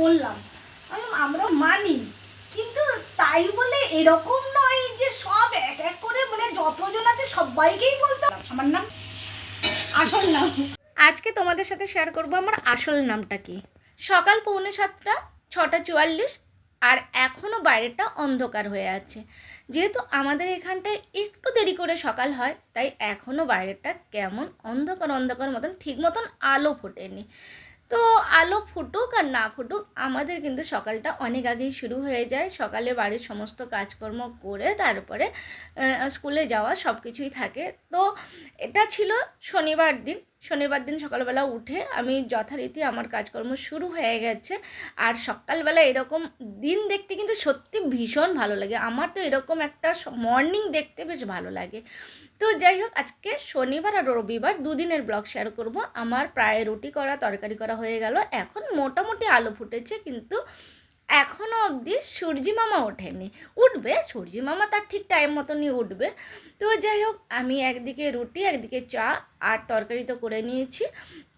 বললাম আমরা মানি। কিন্তু তাই বলে এরকম নয় যে সব এক এক করে মানে যতজন আছে সবাইকেই বলতে আমার নাম আসল নাম। আজকে তোমাদের সাথে শেয়ার করব আমার আসল নামটা কি? সকাল পৌনে সাতটা, ছটা চুয়াল্লিশ, আর এখনও বাইরেটা অন্ধকার হয়ে আছে। যেহেতু আমাদের এখানটায় একটু দেরি করে সকাল হয়, তাই এখনও বাইরেটা কেমন অন্ধকার অন্ধকার মতন ঠিক মতন আলো ফোটেনি। তো আলো ফুটুক আর না ফুটুক, আমাদের কিন্তু সকালটা অনেক আগেই শুরু হয়ে যায়। সকালে বাড়ির সমস্ত কাজকর্ম করে তারপরে স্কুলে যাওয়া সব কিছুই থাকে। তো এটা ছিল শনিবার দিন। শনিবার দিন সকালবেলা উঠে আমি যথারীতি আমার কাজকর্ম শুরু হয়ে গেছে। আর সকালবেলা এরকম দিন দেখতে কিন্তু সত্যি ভীষণ ভালো লাগে। আমার তো এরকম একটা মর্নিং দেখতে বেশ ভালো লাগে। তো যাই হোক, আজকে শনিবার আর রবিবার দুদিনের ব্লগ শেয়ার করব। আমার প্রায় রুটি করা, তরকারি করা হয়ে গেল। এখন মোটামুটি আলো ফুটেছে, কিন্তু এখনও অবধি সূর্যি মামা ওঠেনি। উঠবে, সূর্যি মামা তার ঠিক টাইম মতনই উঠবে। তো যাই হোক, আমি একদিকে রুটি, একদিকে চা আর তরকারি তো করে নিয়েছি।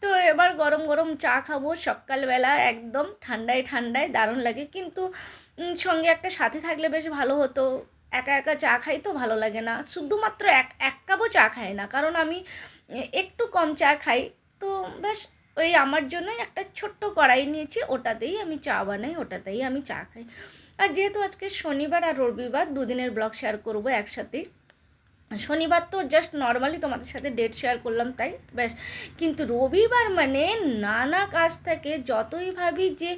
তো এবার গরম গরম চা খাব। সকালবেলা একদম ঠান্ডায় ঠান্ডায় দারুণ লাগে। কিন্তু সঙ্গে একটা সাথে থাকলে বেশ ভালো হতো। একা একা চা খাই তো ভালো লাগে না। শুধুমাত্র এক এক কাপও চা খাই না। কারণ আমি একটু কম চা খাই। তো বেশ ওই আমার জন্যই একটা ছোট্ট কড়াই নিয়েছি, ওটাতেই আমি চা বানাই, ওটাতেই আমি চা খাই। আর যেহেতু আজকে শনিবার আর রবিবার, দুদিনের ব্লগ শেয়ার করব একসাথেই শনিবার তো জাস্ট নর্মালি তোমাদের সাথে ডেট শেয়ার করলাম তাই, ব্যাস। কিন্তু রবিবার মানে নানা কাজ থাকে, যতই ভাবি যে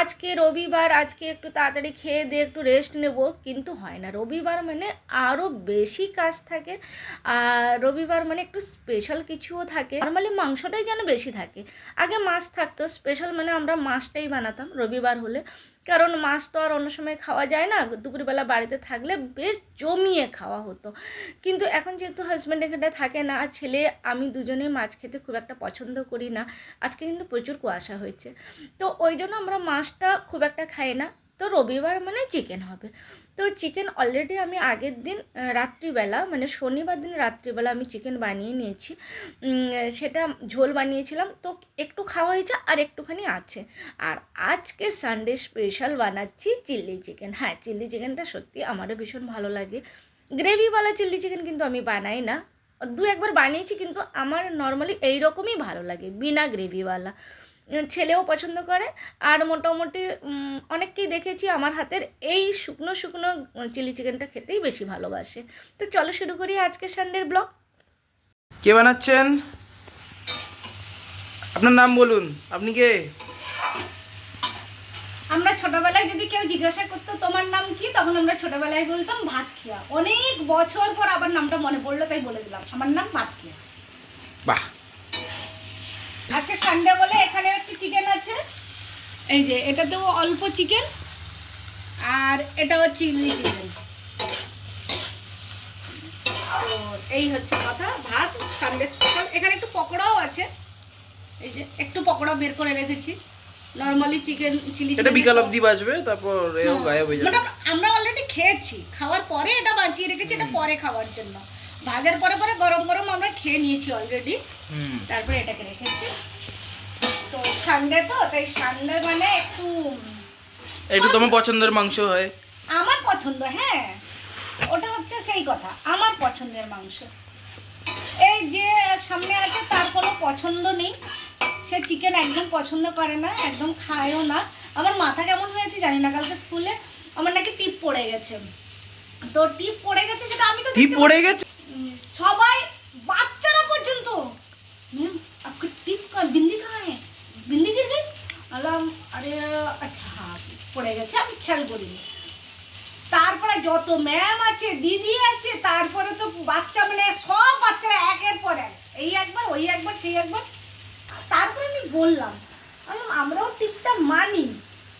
আজকে রবিবার, আজকে একটু তাড়াতাড়ি খেয়ে দিয়ে একটু রেস্ট নেব, কিন্তু হয় না। রবিবার মানে আরও বেশি কাজ থাকে, আর রবিবার মানে একটু স্পেশাল কিছুও থাকে। নর্মালি মাংসটাই যেন বেশি থাকে। আগে মাছ থাকতো স্পেশাল মানে আমরা মাছটাই বানাতাম রবিবার হলে। কারণ মাছ তো আর অন্য সময় খাওয়া যায় না, দুপুরবেলা বাড়িতে থাকলে বেশ জমিয়ে খাওয়া হতো। কিন্তু এখন যেহেতু হাজব্যান্ড এখানে থাকে না আর ছেলে, আমি দুজনেই মাছ খেতে খুব একটা পছন্দ করি না। আজকে কিন্তু প্রচুর কুয়াশা হয়েছে। তো ওই জন্য আমরা মাছটা খুব একটা খাই না। তো রবিবার মানে চিকেন হবে। তো চিকেন অলরেডি আমি আগের দিন রাত্রিবেলা মানে শনিবার দিন রাত্রিবেলা আমি চিকেন বানিয়ে নিয়েছি। সেটা ঝোল বানিয়েছিলাম। তো একটু খাওয়া হয়েছে আর একটুখানি আছে। আর আজকে সানডে স্পেশাল বানাচ্ছি চিলি চিকেন হ্যাঁ চিলি চিকেনটা সত্যি আমারও ভীষণ ভালো লাগে। গ্রেভিওয়ালা চিলি চিকেন কিন্তু আমি বানাই না। দু একবার বানিয়েছি কিন্তু আমার নর্মালি এই রকমই ভালো লাগে, বিনা গ্রেভিওয়ালা ছেলেও পছন্দ করে, আর মোটামুটি অনেককেই দেখেছি আমার হাতের এই শুকনো শুকনো চিলি চিকেনটা খেতেই বেশি ভালোবাসে। তো চলো শুরু করি আজকে সানডের ব্লগ কে বানাচ্ছেন? আপনার নাম বলুন, আপনি কে? আমরা ছোটবেলায় যদি কেউ জিজ্ঞাসা করতো তোমার নাম কি? তখন আমরা ছোটবেলায় বলতাম ভাত খিয়া অনেক বছর পর আবার নামটা মনে পড়ল তাই বলে দিলাম। আমার নাম ভাত খিয়া বাহ। আজকে সানডে বলে এখানে একটু চিকেন আছে। এই যে এটাতেও অল্প চিকেন আর এটাও চিলি চিকেন তো এই হচ্ছে কথা। ভাত সানডে স্পেশাল এখানে একটু পকোড়াও আছে। এই যে একটু পকোড়া বের করে রেখেছি। নর্মালি চিকেন চিলি এটা বিকাল অবধি বাজবে তারপর এও গায়েব হয়ে যাবে। মানে আমরা অলরেডি খেয়েছি। খাওয়ার পরে এটা বাঁচিয়ে রেখেছি এটা পরে খাওয়ার জন্য। ভাজার পরে পরে গরম গরম আমরা খেয়ে নিয়েছি অলরেডি তারপরে এটাকে রেখেছি। তো সানডে তো তাই সানডে মানে একটু একটু তোমার পছন্দের মাংস হয়। আমার পছন্দ হ্যাঁ। ওটা হচ্ছে সেই কথা আমার পছন্দের মাংস। এই যে সামনে আছে তার কোনো পছন্দ নেই। সে চিকেন একদম পছন্দ করে না একদম খায়ও না আমার মাথা কেমন হয়েছে জানি না কালকে স্কুলে আমার নাকি টিপ পড়ে গেছে তো টিপ পড়ে গেছে সেটা আমি তো কি দেখতে পড়ে গেছে উম, সবাই বাচ্চারা পর্যন্ত मैम आपका टिप का बिंदी कहाँ है बिंदी गिर गई আলাম আরে আচ্ছা হ্যাঁ পড়ে গেছে আমি খেয়াল করিনি তারপরে যত ম্যাম আছে দিদি আছে তারপরে তো বাচ্চা মানে সব বাচ্চারা একের পর এক এই একবার ওই একবার সেই একবার আর তারপরে আমি বললাম আমরাও টিপটা মানি,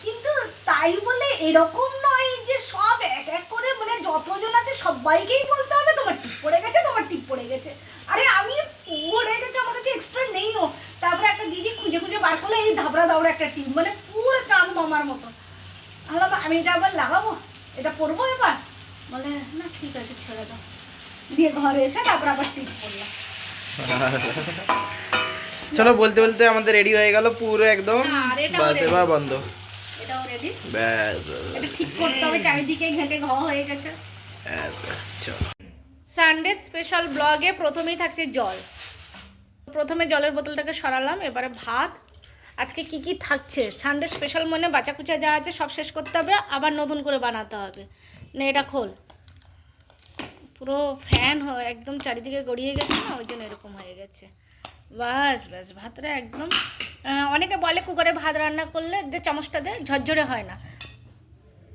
কিন্তু তাই বলে এরকম নয় যে সব এক এক করে মানে যতজন আছে সবাইকেই বলতে হবে, তোমার টিপ পড়ে গেছে, তোমার টিপ পড়ে গেছে। আরে আমি পড়ে গেছে, আমার কাছে এক্সট্রা নেইও তারপরে একটা দিদি খুঁজে খুঁজে বার করলে, এই ধাবড়া দাবড়া একটা টিপ মানে পুরো চাঁদ মামার মতো। আলাম আমি এটা আবার লাগাবো? এটা পরবো এবার? বলে, না, ঠিক আছে, ছেড়ে দাও। দিয়ে ঘরে এসে তারপর আবার টিপ পরলাম চলো বলতে বলতে আমাদের রেডি হয়ে গেল পুরো একদম। বাস এবার বন্ধ। হয়ে সানডে স্পেশাল ব্লগে প্রথমেই থাকছে জল। প্রথমে জলের বোতলটাকে সরালাম এবারে ভাত। আজকে কি কি থাকছে? সানডে স্পেশাল মনে বাঁচা কুচা যা আছে সব শেষ করতে হবে আবার নতুন করে বানাতে হবে। নে এটা খোল। পুরো ফ্যান হয়ে একদম চারিদিকে গড়িয়ে গেছে না ওই জন্য এরকম হয়ে গেছে। বাস ব্যাস ভাতটা একদম অনেকে বলে কুকারে ভাত রান্না করলে দে চামচটা দে ঝরঝরে হয় না।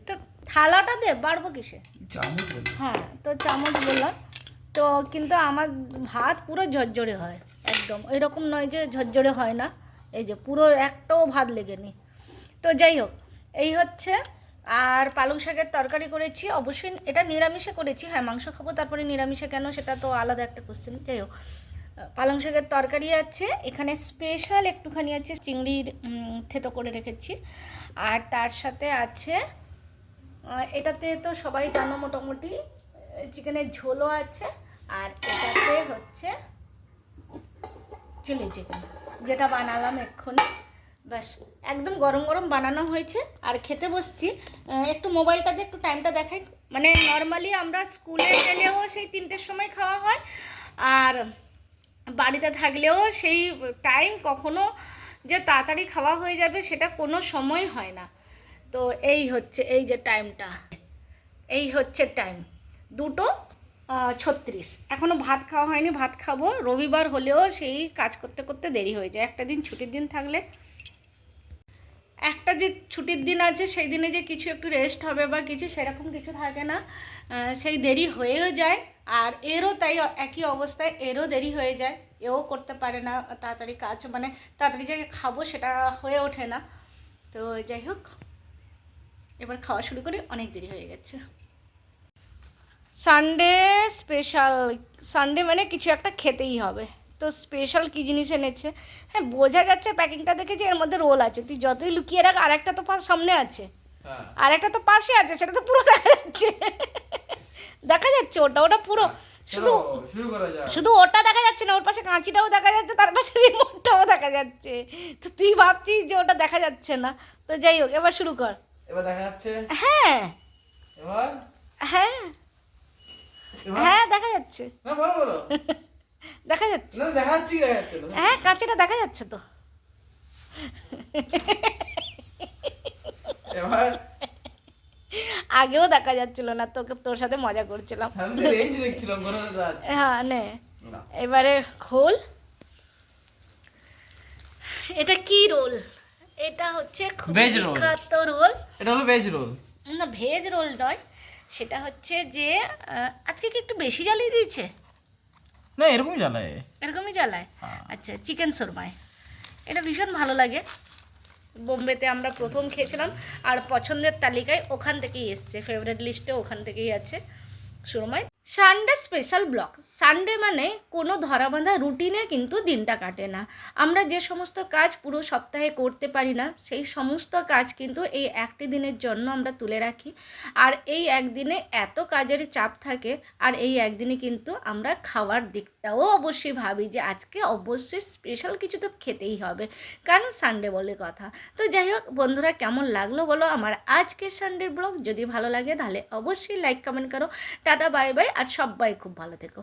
তো থালাটা দে বাড়বো কিসে? হ্যাঁ তো চামচ বললাম। তো কিন্তু আমার ভাত পুরো ঝরঝরে হয় একদম। এরকম নয় যে ঝরঝরে হয় না এই যে পুরো একটাও ভাত লেগেনি। তো যাই হোক এই হচ্ছে আর পালং শাকের তরকারি করেছি অবশ্যই এটা নিরামিষে করেছি। হ্যাঁ মাংস খাব তারপরে নিরামিষে কেন সেটা তো আলাদা একটা কোশ্চেন যাই হোক পালং শাকের তরকারি আছে, এখানে স্পেশাল একটুখানি আছে চিংড়ির থেতো করে রেখেছি। আর তার সাথে আছে এটাতে তো সবাই জানো মোটামুটি, চিকেনের ঝোলও আছে, আর এটাতে হচ্ছে চিলি চিকেন যেটা বানালাম এক্ষুনি। ব্যাস, একদম গরম গরম বানানো হয়েছে। আর খেতে বসছি একটু মোবাইলটাতে একটু টাইমটা দেখাই। মানে নর্মালি আমরা স্কুলে গেলেও সেই তিনটের সময় খাওয়া হয়। আর বাড়িতে থাকলেও সেই টাইম কখনো যে তাড়াতাড়ি খাওয়া হয়ে যাবে সেটা কোনো সময় হয় না। তো এই হচ্ছে, এই যে টাইমটা এই হচ্ছে টাইম দুটো ছত্রিশ। এখনও ভাত খাওয়া হয়নি, ভাত খাব। রবিবার হলেও সেই কাজ করতে করতে দেরি হয়ে যায়। একটা দিন ছুটির দিন থাকলে, একটা যে ছুটির দিন আছে সেই দিনে যে কিছু একটু রেস্ট হবে বা কিছু সেরকম কিছু থাকে না সেই দেরি হয়েও যায়। আর এরও তাই একই অবস্থায় এরও দেরি হয়ে যায় এও করতে পারে না তাড়াতাড়ি কাজ মানে তাড়াতাড়ি যে খাব সেটা হয়ে ওঠে না। তো যাই হোক এবার খাওয়া শুরু করি অনেক দেরি হয়ে গেছে। সানডে স্পেশাল সানডে মানে কিছু একটা খেতেই হবে। তো স্পেশাল কী জিনিস এনেছে? হ্যাঁ বোঝা যাচ্ছে প্যাকিংটা দেখে যে এর মধ্যে রোল আছে। তুই যতই লুকিয়ে রাখ আর একটা তো পাশ সামনে আছে। আর একটা তো পাশে আছে সেটা তো পুরো দেখা যাচ্ছে। দেখা যাচ্ছে ওটা ওটা পুরো শুধু শুরু করা যাক। শুধু ওটা দেখা যাচ্ছে না ওর পাশে কাঁচিটাও দেখা যাচ্ছে তার পাশে রিমোটটাও দেখা যাচ্ছে। তো তুই ভাবছিস যে ওটা দেখা যাচ্ছে না? তো যাই হোক এবার শুরু কর। এবার দেখা যাচ্ছে? হ্যাঁ। এবার? হ্যাঁ। হ্যাঁ দেখা যাচ্ছে। না বলো বলো। দেখা যাচ্ছে। না দেখা যাচ্ছে দেখা যাচ্ছে হ্যাঁ কাঁচিটা দেখা যাচ্ছে তো। এবার? আগেও দেখা যাচ্ছিল না তোকে তোর সাথে মজা করছিলাম। যাচ্ছে হ্যাঁ নে। এবারে খোল। এটা কি রোল? এটা হচ্ছে ভেজ roll. বিখ্যাত রোল। এটা হলো ভেজ রোল না ভেজ রোল নয়। সেটা হচ্ছে যে আজকে কি একটু বেশি জ্বালিয়ে দিয়েছে? না এরকমই জ্বালায়। এরকমই জ্বালায়? হ্যাঁ। আচ্ছা চিকেন সুরমায়। এটা ভীষণ ভালো লাগে। বোম্বেতে আমরা প্রথম খেয়েছিলাম আর পছন্দের তালিকায় ওখান থেকেই এসছে ফেভারিট লিস্টে ওখান থেকেই আছে সুরমায়। সানডে স্পেশাল ব্লক সানডে মানে কোনো ধরাবাঁধা রুটিনে কিন্তু দিনটা কাটে না। আমরা যে সমস্ত কাজ পুরো সপ্তাহে করতে পারি না, সেই সমস্ত কাজ কিন্তু এই একটি দিনের জন্য আমরা তুলে রাখি। আর এই একদিনে এত কাজের চাপ থাকে, আর এই একদিনে কিন্তু আমরা খাওয়ার দিকটাও অবশ্যই ভাবি যে আজকে অবশ্যই স্পেশাল কিছু তো খেতেই হবে, কারণ সানডে বলে কথা। তো যাই হোক, বন্ধুরা কেমন লাগল বলো? আমার আজকের সানডের ব্লগ যদি ভালো লাগে তাহলে অবশ্যই লাইক কমেন্ট করো। টাটা বাই বাই আর সবাই খুব ভালো থেকো।